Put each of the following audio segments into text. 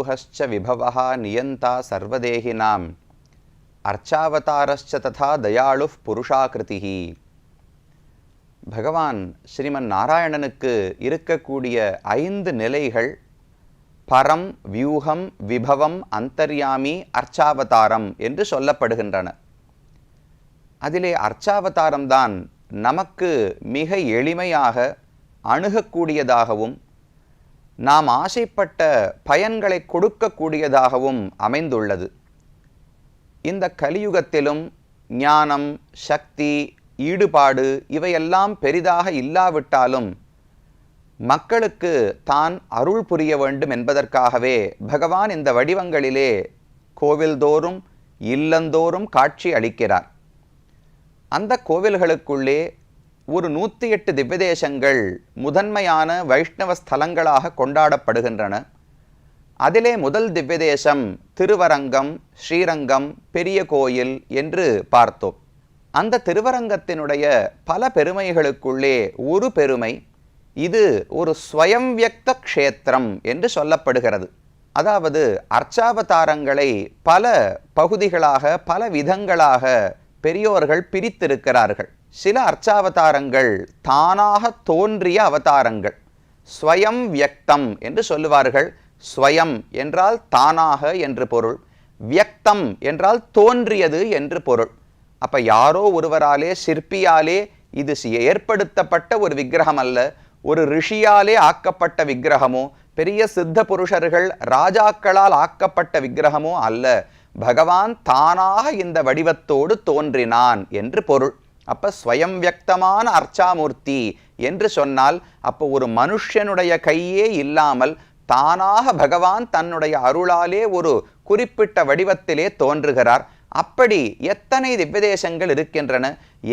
பரோ வியூஹச்ச விபவா நியந்தா சர்வதேகினாம் அர்ச்சாவதாரஸ்ச ததா தயாளு புருஷாகிருதிஹி பகவான் ஸ்ரீமன் நாராயணனுக்கு இருக்கக்கூடிய ஐந்து நிலைகள் பரம் வியூகம் விபவம் அந்தர்யாமி அர்ச்சாவதாரம் என்று சொல்லப்படுகின்றன. அதிலே அர்ச்சாவதாரம்தான் நமக்கு மிக எளிமையாக அணுகக்கூடியதாகவும் நாம் ஆசைப்பட்ட பயன்களை கொடுக்கக்கூடியதாகவும் அமைந்துள்ளது. இந்த கலியுகத்திலும் ஞானம் சக்தி ஈடுபாடு இவையெல்லாம் பெரிதாக இல்லாவிட்டாலும் மக்களுக்கு தான் அருள் புரிய வேண்டும் என்பதற்காகவே பகவான் இந்த வடிவங்களிலே கோவில்தோறும் இல்லந்தோறும் காட்சி அளிக்கிறார். அந்த கோவில்களுக்குள்ளே ஒரு நூற்றி எட்டு திவ்யதேசங்கள் முதன்மையான வைஷ்ணவ ஸ்தலங்களாக கொண்டாடப்படுகின்றன. அதிலே முதல் திவ்யதேசம் திருவரங்கம் ஸ்ரீரங்கம் பெரிய கோயில் என்று பார்த்தோம். அந்த திருவரங்கத்தினுடைய பல பெருமைகளுக்குள்ளே ஒரு பெருமை இது ஒரு ஸ்வயம்வியக்த க்ஷேத்திரம் என்று சொல்லப்படுகிறது. அதாவது அர்ச்சாவதாரங்களை பல பகுதிகளாக பல விதங்களாக பெரியோர்கள் பிரித்திருக்கிறார்கள். சில அர்ச்சாவதாரங்கள் தானாக தோன்றிய அவதாரங்கள். ஸ்வயம் வியக்தம் என்று சொல்லுவார்கள். ஸ்வயம் என்றால் தானாக என்று பொருள். வியக்தம் என்றால் தோன்றியது என்று பொருள். அப்ப யாரோ ஒருவராலே சிற்பியாலே இது ஏற்படுத்தப்பட்ட ஒரு விக்கிரகம் அல்ல. ஒரு ரிஷியாலே ஆக்கப்பட்ட விக்கிரகமோ பெரிய சித்த புருஷர்கள் ராஜாக்களால் ஆக்கப்பட்ட விக்கிரகமோ அல்ல. பகவான் தானாக இந்த வடிவத்தோடு தோன்றினான் என்று பொருள். அப்ப ஸ்வயம் வியக்தமான அர்ச்சாமூர்த்தி என்று சொன்னால் அப்போ ஒரு மனுஷனுடைய கையே இல்லாமல் தானாக பகவான் தன்னுடைய அருளாலே ஒரு குறிப்பிட்ட வடிவத்திலே தோன்றுகிறார். அப்படி எத்தனை திவ்யதேசங்கள் இருக்கின்றன?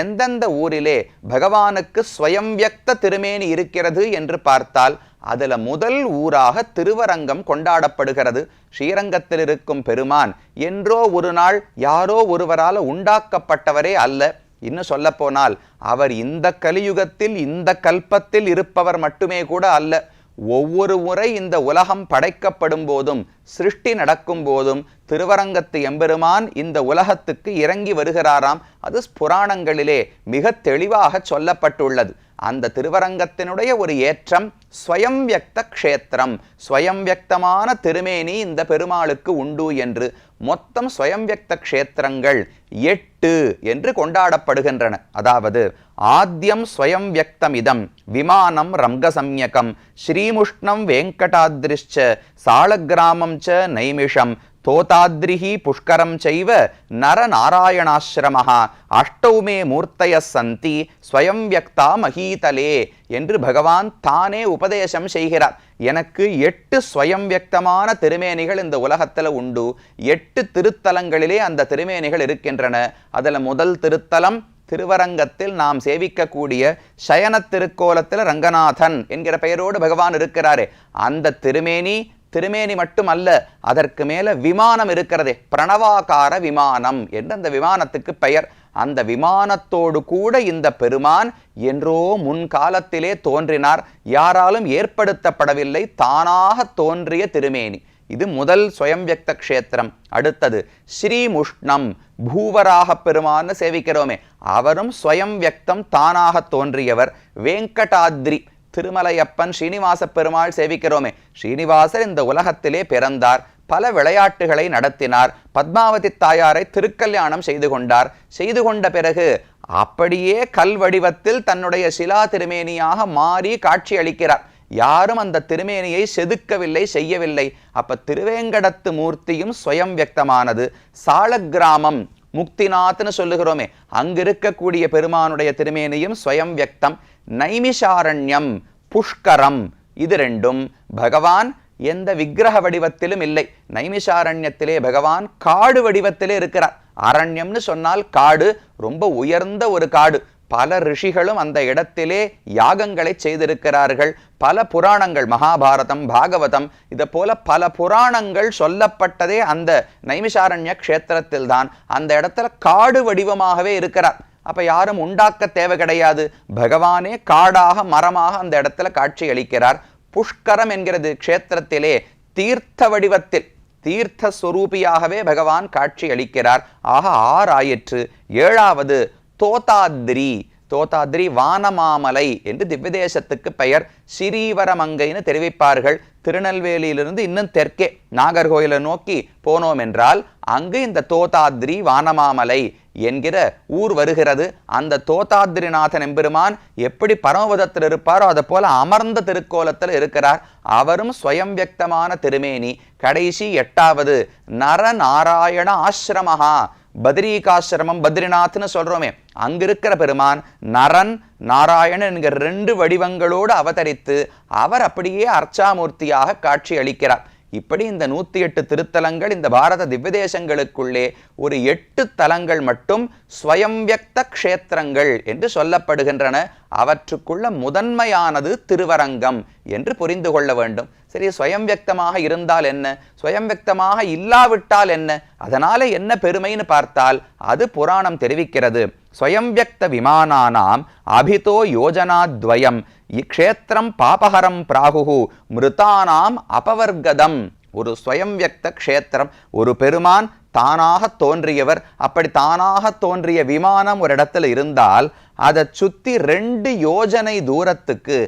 எந்தெந்த ஊரிலே பகவானுக்கு ஸ்வயம் வியக்த திருமேனி இருக்கிறது என்று பார்த்தால் அதுல முதல் ஊராக திருவரங்கம் கொண்டாடப்படுகிறது. ஸ்ரீரங்கத்தில் இருக்கும் பெருமான் என்றோ ஒரு நாள் யாரோ ஒருவரால் உண்டாக்கப்பட்டவரே அல்ல. இன்னும் சொல்ல போனால் அவர் இந்த கலியுகத்தில் இந்த கல்பத்தில் இருப்பவர் மட்டுமே கூட அல்ல. ஒவ்வொரு முறை இந்த உலகம் படைக்கப்படும் போதும் சிருஷ்டி நடக்கும் போதும் திருவரங்கத்து எம்பெருமான் இந்த உலகத்துக்கு இறங்கி வருகிறாராம். அது புராணங்களிலே மிக தெளிவாக சொல்லப்பட்டுள்ளது. அந்த திருவரங்கத்தினுடைய ஒரு ஏற்றம் ஸ்வயம் வியக்த க்ஷேத்திரம். ஸ்வயம் வியக்தமான திருமேனி இந்த பெருமாளுக்கு உண்டு என்று மொத்தம் ஸ்வயம் வியக்த க்ஷேத்திரங்கள் எட்டு என்று கொண்டாடப்படுகின்றன. அதாவது ஆத்தியம் ஸ்வயம் வியக்தம் இதம் விமானம் ரம்கசம்யகம் ஸ்ரீமுஷ்ணம் வேங்கடாதிரிஷ்ச சாலக்கிராமம் ச நைமிஷம் தோதாத்ரிஹி புஷ்கரம் செய்வ நரநாராயணாசிரமஹா. அஷ்டௌமே மூர்த்தய சந்தி ஸ்வயம் வியக்தா மகீதலே என்று பகவான் தானே உபதேசம் செய்கிறார். எனக்கு எட்டு ஸ்வயம் வியக்தமான திருமேனிகள் இந்த உலகத்தில் உண்டு. எட்டு திருத்தலங்களிலே அந்த திருமேனிகள் இருக்கின்றன. அதில் முதல் திருத்தலம் திருவரங்கத்தில் நாம் சேவிக்கக்கூடிய சயன திருக்கோலத்தில் ரங்கநாதன் என்கிற பெயரோடு பகவான் இருக்கிறாரே. அந்த திருமேனி திருமேனி மட்டும் அல்ல அதற்கு மேலே விமானம் இருக்கிறதே. பிரணவாகார விமானம் என்று அந்த விமானத்துக்கு பெயர். அந்த விமானத்தோடு கூட இந்த பெருமான் என்றோ முன்காலத்திலே தோன்றினார். யாராலும் ஏற்படுத்தப்படவில்லை தானாக தோன்றிய திருமேனி. இது முதல் ஸ்வயம் க்ஷேத்திரம். அடுத்தது ஸ்ரீமுஷ்ணம் பூவராக பெருமான்னு சேவிக்கிறோமே. அவரும் ஸ்வயம் வியக்தம் தானாக தோன்றியவர். வேங்கடாத்ரி திருமலையப்பன் ஸ்ரீனிவாச பெருமாள் சேவிக்கிறோமே. ஸ்ரீனிவாசர் இந்த உலகத்திலே பிறந்தார். பல விளையாட்டுகளை நடத்தினார். பத்மாவதி தாயாரை திருக்கல்யாணம் செய்து கொண்டார். செய்து கொண்ட பிறகு அப்படியே கல் வடிவத்தில் தன்னுடைய சிலா திருமேனியாக மாறி காட்சி அளிக்கிறார். யாரும் அந்த திருமேனியை செதுக்கவில்லை செய்யவில்லை. அப்ப திருவேங்கடத்து மூர்த்தியும் சுயம் வியக்தமானது. சாலக்கிராமம் முக்திநாத்னு சொல்லுகிறோமே. அங்கிருக்கக்கூடிய பெருமானுடைய திருமேனியும் ஸ்வயம் வியக்தம். நைமிஷாரண்யம் புஷ்கரம் இது ரெண்டும் பகவான் எந்த விக்கிரக வடிவத்திலும் இல்லை. நைமிஷாரண்யத்திலே பகவான் காடு வடிவத்திலே இருக்கிறார். அரண்யம்னு சொன்னால் காடு ரொம்ப உயர்ந்த ஒரு காடு. பல ரிஷிகளும் அந்த இடத்திலே யாகங்களை செய்திருக்கிறார்கள். பல புராணங்கள் மகாபாரதம் பாகவதம் இதை போல பல புராணங்கள் சொல்லப்பட்டதே அந்த நைமிஷாரண்ய க்ஷேத்திரத்தில்தான். அந்த இடத்துல காடு வடிவமாகவே இருக்கிறார். அப்போ யாரும் உண்டாக்க தேவை கிடையாது. பகவானே காடாக மரமாக அந்த இடத்துல காட்சி அளிக்கிறார். புஷ்கரம் என்கிறது க்ஷேத்திரத்திலே தீர்த்த வடிவத்தில் தீர்த்த ஸ்வரூபியாகவே பகவான் காட்சி அளிக்கிறார். ஆக ஆறாயிற்று. ஏழாவது தோதாத்ரி. தோதாத்ரி வானமாமலை என்று திவ்யதேசத்துக்கு பெயர். ஸ்ரீவரமங்கைன்னு தெரிவிப்பார்கள். திருநெல்வேலியிலிருந்து இன்னும் தெற்கே நாகர்கோயிலை நோக்கி போனோம் என்றால் அங்கு இந்த தோதாத்ரி வானமாமலை என்கிற ஊர் வருகிறது. அந்த தோதாத்ரிநாதன் எம்பெருமான் எப்படி பரமபதத்தில் இருப்பாரோ அதை போல அமர்ந்த திருக்கோலத்தில் இருக்கிறார். அவரும் ஸ்வயம் வியக்தமான திருமேனி. கடைசி எட்டாவது நரநாராயண ஆசிரமஹா. பத்ரிகாசிரமம் பத்ரிநாத்னு சொல்றோமே அங்கிருக்கிற பெருமான் நரன் நாராயணன் என்கிற ரெண்டு வடிவங்களோடு அவதரித்து அவர் அப்படியே அர்ச்சாமூர்த்தியாக காட்சி அளிக்கிறார். இப்படி இந்த நூத்தி எட்டு திருத்தலங்கள் இந்த பாரத திவ்யதேசங்களுக்குள்ளே ஒரு எட்டு தலங்கள் மட்டும் ஸ்வயம்வியக்த க்ஷேத்திரங்கள் என்று சொல்லப்படுகின்றன. அவற்றுக்குள்ள முதன்மையானது திருவரங்கம் என்று புரிந்து கொள்ள வேண்டும். சரி ஸ்வயம்வியக்தமாக இருந்தால் என்ன? ஸ்வயம்வியக்தமாக இல்லாவிட்டால் என்ன? அதனால என்ன பெருமைன்னு பார்த்தால் அது புராணம் தெரிவிக்கிறது. ஸ்வயம்வியக்த விமானானாம் அபிதோ யோஜனாத்வயம் இக்ஷேத்திரம் பாபஹரம் பிராகுகு மிருதானாம் அபவர்கதம் ஒரு ஸ்வயம் வியக்த க்ஷேத்திரம் ஒரு பெருமான் தானாக தோன்றியவர் அப்படி தானாக தோன்றிய விமானம் ஒரு இடத்துல இருந்தால் அதை சுற்றி ரெண்டு யோஜனை தூரத்துக்கு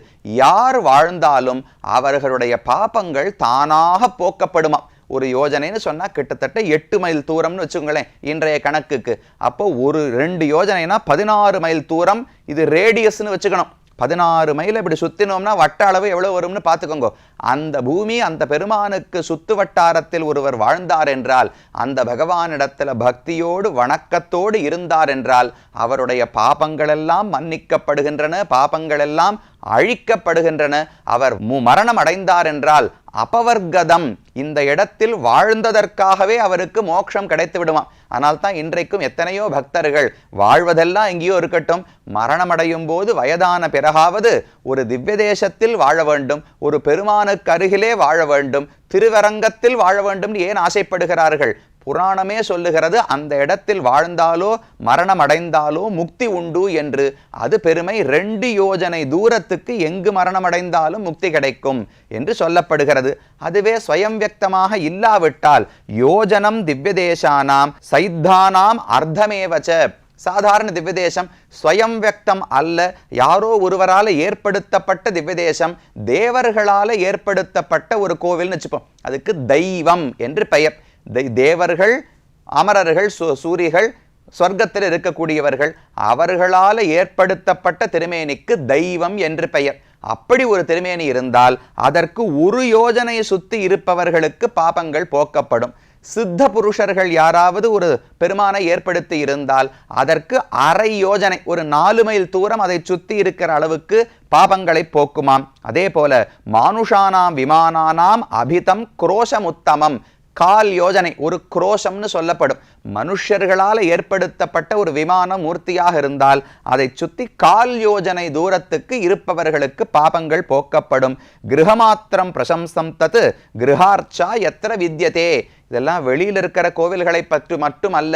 யார் வாழ்ந்தாலும் அவர்களுடைய பாபங்கள் தானாக போக்கப்படுமா ஒரு யோஜனைன்னு சொன்னால் கிட்டத்தட்ட எட்டு மைல் தூரம்னு வச்சுக்கோங்களேன் இன்றைய கணக்குக்கு. அப்போ ஒரு ரெண்டு யோஜனைனா பதினாறு மைல் தூரம் இது ரேடியஸ்னு வச்சுக்கணும். பதினாறு மைல் இப்படி சுத்தினோம்னா வட்ட அளவு எவ்வளோ வரும்னு பார்த்துக்கோங்க. அந்த பூமி அந்த பெருமானுக்கு சுத்து வட்டாரத்தில் ஒருவர் வாழ்ந்தார் என்றால் அந்த பகவானிடத்தில் பக்தியோடு வணக்கத்தோடு இருந்தார் என்றால் அவருடைய பாபங்களெல்லாம் மன்னிக்கப்படுகின்றன பாபங்களெல்லாம் அழிக்கப்படுகின்றன. அவர் மு மரணம் அடைந்தார் என்றால் அபவர்கதம் இந்த இடத்தில் வாழ்ந்ததற்காகவே அவருக்கு மோட்சம் கிடைத்து விடுவான் ஆனால் தான் இன்றைக்கும் எத்தனையோ பக்தர்கள் வாழ்வதெல்லாம் எங்கேயோ இருக்கட்டும். மரணமடையும் போது வயதான பிறகாவது ஒரு திவ்ய தேசத்தில் வாழ வேண்டும். ஒரு பெருமானுக்கு அருகிலே வாழ வேண்டும். திருவரங்கத்தில் வாழ வேண்டும் ஏன் ஆசைப்படுகிறார்கள்? புராணமே சொல்லுகிறது அந்த இடத்தில் வாழ்ந்தாலோ மரணம் அடைந்தாலோ முக்தி உண்டு என்று. அது பெருமை ரெண்டு யோஜனை தூரத்துக்கு எங்கு மரணம் அடைந்தாலும் முக்தி கிடைக்கும் என்று சொல்லப்படுகிறது. அதுவே ஸ்வயம் வியக்தமாக இல்லாவிட்டால் யோஜனம் திவ்யதேசானாம் சைத்தானாம் அர்த்தமேவச்ச. சாதாரண திவ்யதேசம் ஸ்வயம் வியக்தம் அல்ல யாரோ ஒருவரால் ஏற்படுத்தப்பட்ட திவ்யதேசம் தேவர்களால் ஏற்படுத்தப்பட்ட ஒரு கோவில்னு வச்சுப்போம். அதுக்கு தெய்வம் என்று பெயர். தேவர்கள் அமரர்கள் சு சூரிகள் சொர்க்கத்தில் இருக்கக்கூடியவர்கள் அவர்களால் ஏற்படுத்தப்பட்ட திருமேனிக்கு தெய்வம் என்று பெயர். அப்படி ஒரு திருமேனி இருந்தால் அதற்கு ஒரு யோஜனை சுத்தி இருப்பவர்களுக்கு பாபங்கள் போக்கப்படும். சித்த புருஷர்கள் யாராவது ஒரு பெருமானை ஏற்படுத்தி இருந்தால் அதற்கு அரை யோஜனை ஒரு நாலு மைல் தூரம் அதை சுத்தி இருக்கிற அளவுக்கு பாபங்களை போக்குமாம். அதே போல மானுஷானாம் விமானானாம் அபிதம் குரோஷமுத்தமம் கால் யோஜனை ஒரு குரோஷம்னு சொல்லப்படும். மனுஷர்களால் ஏற்படுத்தப்பட்ட ஒரு விமான மூர்த்தியாக இருந்தால் அதை சுத்தி கால் யோஜனை தூரத்துக்கு இருப்பவர்களுக்கு பாபங்கள் போக்கப்படும். கிரகமாத்திரம் பிரசம்சம் தத்து கிரகார்ச்சா எத்திர வித்யதே. இதெல்லாம் வெளியில் இருக்கிற கோவில்களை பற்றி மட்டும் அல்ல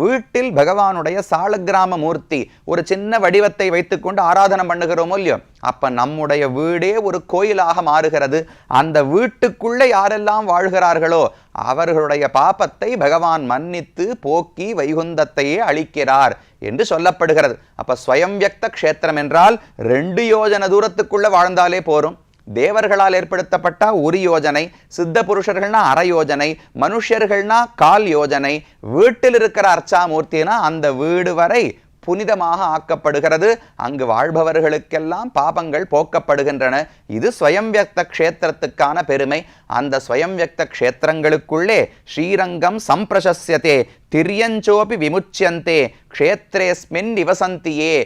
வீட்டில் பகவானுடைய சாலக்கிராம மூர்த்தி ஒரு சின்ன வடிவத்தை வைத்துக்கொண்டு ஆராதனை பண்ணுகிறோமோ இல்லையோ அப்போ நம்முடைய வீடே ஒரு கோயிலாக மாறுகிறது. அந்த வீட்டுக்குள்ளே யாரெல்லாம் வாழ்கிறார்களோ அவர்களுடைய பாபத்தை பகவான் மன்னித்து போக்கி வைகுந்தத்தையே அளிக்கிறார் என்று சொல்லப்படுகிறது. அப்போ ஸ்வயம் வியக்த க்ஷேத்திரம் என்றால் ரெண்டு யோஜன தூரத்துக்குள்ளே வாழ்ந்தாலே போரும். தேவர்களால் ஏற்படுத்தப்பட்ட ஒரு யோஜனை சித்த புருஷர்கள்னா அரை யோஜனை மனுஷர்கள்னா கால் யோஜனை வீட்டில் இருக்கிற அர்ச்சாமூர்த்தினா அந்த வீடு வரை புனிதமாக ஆக்கப்படுகிறது. அங்கு வாழ்பவர்களுக்கெல்லாம் பாபங்கள் போக்கப்படுகின்றன. இது ஸ்வயம்வியக்த க்ஷேத்திரத்துக்கான பெருமை. அந்த ஸ்வயம்வியக்த க்ஷேத்திரங்களுக்குள்ளே ஸ்ரீரங்கம் சம்பிரசஸ்யதே திரியஞ்சோபி விமுச்சியந்தே க்ஷேத்திரேஸ்மின் நிவசந்தியே.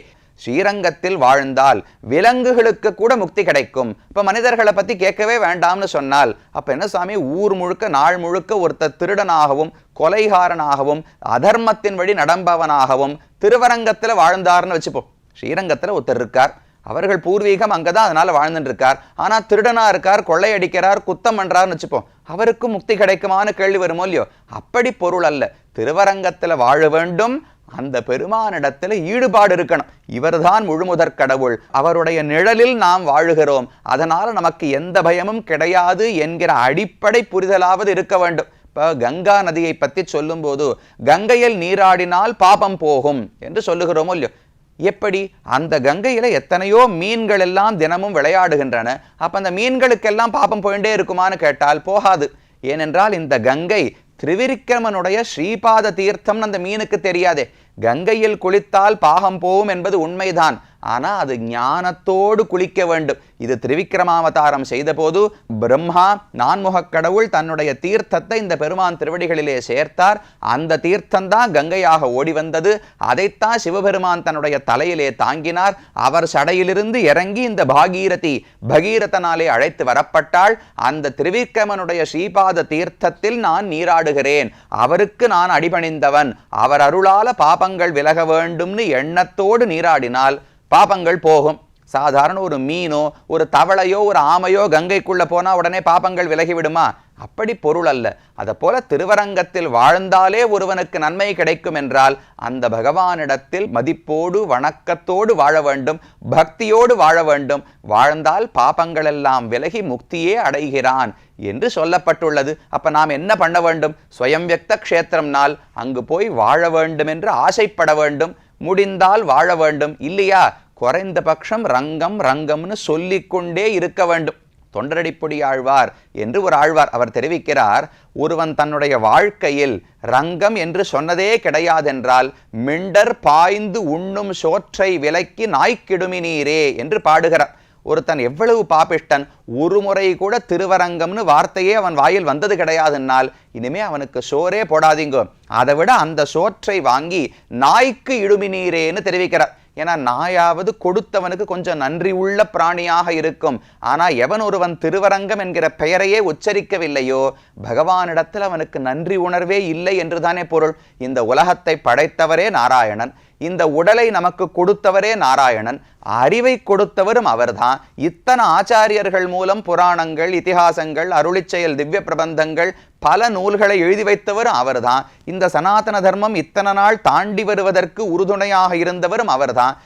ஸ்ரீரங்கத்தில் வாழ்ந்தால் விலங்குகளுக்கு கூட முக்தி கிடைக்கும். இப்ப மனிதர்களை பத்தி கேட்கவே வேண்டாம்னு சொன்னால் அப்ப என்ன சாமி? ஊர் முழுக்க நாள் முழுக்க ஒருத்தர் திருடனாகவும் கொலைகாரனாகவும் அதர்மத்தின் வழி நடம்பவனாகவும் திருவரங்கத்துல வாழ்ந்தார்னு வச்சுப்போம். ஸ்ரீரங்கத்துல ஒருத்தர் இருக்கார். அவர்கள் பூர்வீகம் அங்கதான் அதனால வாழ்ந்துட்டு இருக்கார். ஆனா திருடனா இருக்கார் கொள்ளையடிக்கிறார் குத்தம் பண்றாருன்னு வச்சுப்போம். அவருக்கும் முக்தி கிடைக்குமான்னு கேள்வி வருமோ இல்லையோ? அப்படி பொருள் அல்ல. திருவரங்கத்துல வாழ வேண்டும் அந்த பெருமானிடத்துல ஈடுபாடு இருக்கணும். இவர்தான் முழுமுதற் கடவுள். அவருடைய நிழலில் நாம் வாழுகிறோம். அதனால நமக்கு எந்த பயமும் கிடையாது என்கிற அடிப்படை புரிதலாவது இருக்க வேண்டும். இப்போ கங்கா நதியை பற்றி சொல்லும்போது கங்கையில் நீராடினால் பாபம் போகும் என்று சொல்லுகிறோமோ இல்லையோ? எப்படி? அந்த கங்கையில் எத்தனையோ மீன்கள் எல்லாம் தினமும் விளையாடுகின்றன. அப்ப அந்த மீன்களுக்கெல்லாம் பாபம் போயிட்டே இருக்குமான்னு கேட்டால் போகாது. ஏனென்றால் இந்த கங்கை திரிவிக்ரமனுடைய ஸ்ரீபாத தீர்த்தம் அந்த மீனுக்கு தெரியாது. கங்கையில் குளித்தால் பாகம் போகும் என்பது உண்மைதான். ஆனா அது ஞானத்தோடு குளிக்க வேண்டும். இது திருவிக்கிரமாவதாரம் செய்தபோது பிரம்மா நான்முகக் கடவுள் தன்னுடைய தீர்த்தத்தை இந்த பெருமான் திருவடிகளிலே சேர்த்தார். அந்த தீர்த்தம்தான் கங்கையாக ஓடி வந்தது. அதைத்தான் சிவபெருமான் தன்னுடைய தலையிலே தாங்கினார். அவர் சடையிலிருந்து இறங்கி இந்த பாகீரதி பகீரதனாலே அழைத்து வரப்பட்டாள். அந்த திருவிக்கிரமனுடைய ஸ்ரீபாத தீர்த்தத்தில் நான் நீராடுகிறேன். அவருக்கு நான் அடிபணிந்தவன். அவர் அருளால பாபங்கள் விலக வேண்டும்னு எண்ணத்தோடு நீராடினால் பாபங்கள் போகும். சாதாரண ஒரு மீனோ ஒரு தவளையோ ஒரு ஆமையோ கங்கைக்குள்ளே போனா உடனே பாபங்கள் விலகி விடுமா? அப்படி பொருள் அல்ல. அதை போல திருவரங்கத்தில் வாழ்ந்தாலே ஒருவனுக்கு நன்மை கிடைக்கும் என்றால் அந்த பகவானிடத்தில் மதிப்போடு வணக்கத்தோடு வாழ வேண்டும் பக்தியோடு வாழ வேண்டும். வாழ்ந்தால் பாபங்கள் எல்லாம் விலகி முக்தியே அடைகிறான் என்று சொல்லப்பட்டுள்ளது. அப்ப நாம் என்ன பண்ண வேண்டும்? ஸ்வயம் வியக்த க்ஷேத்திரம்னால் அங்கு போய் வாழ வேண்டும் என்று ஆசைப்பட வேண்டும். முடிந்தால் வாழ வேண்டும். இல்லையா? குறைந்த பட்சம் ரங்கம் ரங்கம்னு சொல்லிக்கொண்டே இருக்க வேண்டும். தொண்டரடிப்பொடி ஆழ்வார் என்று ஒரு ஆழ்வார் அவர் தெரிவிக்கிறார் ஒருவன் தன்னுடைய வாழ்க்கையில் ரங்கம் என்று சொன்னதே கிடையாதென்றால் மிண்டர் பாய்ந்து உண்ணும் சோற்றை விலக்கி நாய்க்கிடுமினீரே என்று பாடுகிறார். ஒருத்தன் எவ்வளவு பாபிஷ்டன் ஒரு முறை கூட திருவரங்கம்னு வார்த்தையே அவன் வாயில் வந்தது கிடையாதுன்னால் இனிமே அவனுக்கு சோரே போடாதீங்கோ. அதை விட அந்த சோற்றை வாங்கி நாய்க்கு இடுமி நீரேன்னு தெரிவிக்கிறார். ஏன்னா நாயாவது கொடுத்தவனுக்கு கொஞ்சம் நன்றி உள்ள பிராணியாக இருக்கும். ஆனால் எவன் ஒருவன் திருவரங்கம் என்கிற பெயரையே உச்சரிக்கவில்லையோ பகவானிடத்தில் அவனுக்கு நன்றி உணர்வே இல்லை என்றுதானே பொருள். இந்த உலகத்தை படைத்தவரே நாராயணன். இந்த உடலை நமக்கு கொடுத்தவரே நாராயணன் அறிவை கொடுத்தவரும் அவர்தான். இத்தனை ஆச்சாரியர்கள் மூலம் புராணங்கள் இதிகாசங்கள் அருளிச்செயல் திவ்ய பிரபந்தங்கள் பல நூல்களை எழுதி வைத்தவரும் அவர்தான். இந்த சனாதன தர்மம் இத்தனை நாள் தாண்டி வருவதற்கு உறுதுணையாக இருந்தவரும் அவர்தான்.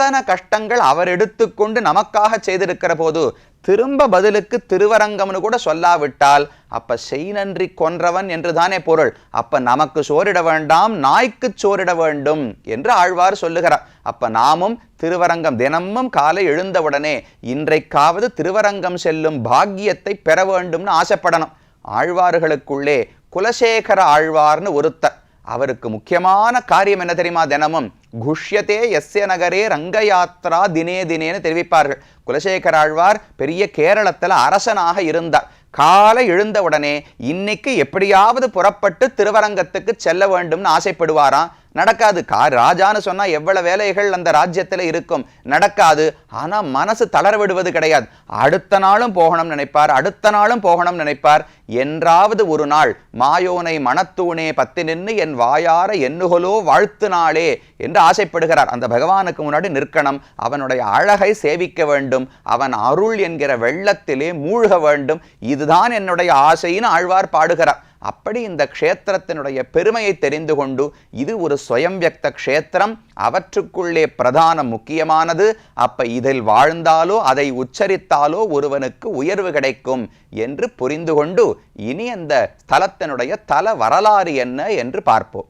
அத்தனை கஷ்டங்கள் அவர் எடுத்துக்கொண்டு நமக்காக செய்திருக்கிற போது திரும்ப பதிலுக்கு திருவரங்கம்னு கூட சொல்லாவிட்டால் அப்ப செய் நன்றி கொன்றவன் என்று தானே பொருள். அப்ப நமக்கு சோரிட வேண்டாம் நாய்க்கு சோறிட வேண்டும் என்று ஆழ்வார் சொல்லுகிறார். அப்ப நாமும் திருவரங்கம் தினமும் காலை எழுந்தவுடனே இன்றைக்காவது திருவரங்கம் செல்லும் பாக்கியத்தை பெற வேண்டும்னு ஆசைப்படணும். ஆழ்வார்களுக்குள்ளே குலசேகர ஆழ்வார்னு ஒருத்தர். அவருக்கு முக்கியமான காரியம் என்ன தெரியுமா? தினமும் குஷ்யத்தே எஸ்ய நகரே ரங்கயாத்ரா தினே தினேன்னு தெரிவிப்பார்கள். குலசேகர ஆழ்வார் பெரிய கேரளத்துல அரசனாக இருந்தார். காலை எழுந்தவுடனே இன்னைக்கு எப்படியாவது புறப்பட்டு திருவரங்கத்துக்கு செல்ல வேண்டும்னு ஆசைப்படுவாராம். நடக்காது. கா ராஜான்னு சொன்னா எவ்வளவு வேலைகள் அந்த ராஜ்யத்துல இருக்கும். நடக்காது. ஆனா மனசு தளர விடுவது கிடையாது. அடுத்த நாளும் போகணும் நினைப்பார். அடுத்த நாளும் போகணும் நினைப்பார். என்றாவது ஒரு நாள் மாயோனை மனத்தூணே பத்தி நின்று என் வாயார எண்ணுகலோ வாழ்த்து நாளே என்று ஆசைப்படுகிறார். அந்த பகவானுக்கு முன்னாடி நிற்கணும். அவனுடைய அழகை சேவிக்க வேண்டும். அவன் அருள் என்கிற வெள்ளத்திலே மூழ்க வேண்டும். இதுதான் என்னுடைய ஆசைன்னு ஆழ்வார் பாடுகிறார். அப்படி இந்த க்ஷேத்திரத்தினுடைய பெருமையை தெரிந்து கொண்டு இது ஒரு சுயம்பியக்த க்ஷேத்திரம் அவற்றுக்குள்ளே பிரதான முக்கியமானது. அப்ப இதில் வாழ்ந்தாலோ அதை உச்சரித்தாலோ ஒருவனுக்கு உயர்வு கிடைக்கும் என்று புரிந்து கொண்டு இனி அந்த ஸ்தலத்தினுடைய தல வரலாறு என்ன என்று பார்ப்போம்.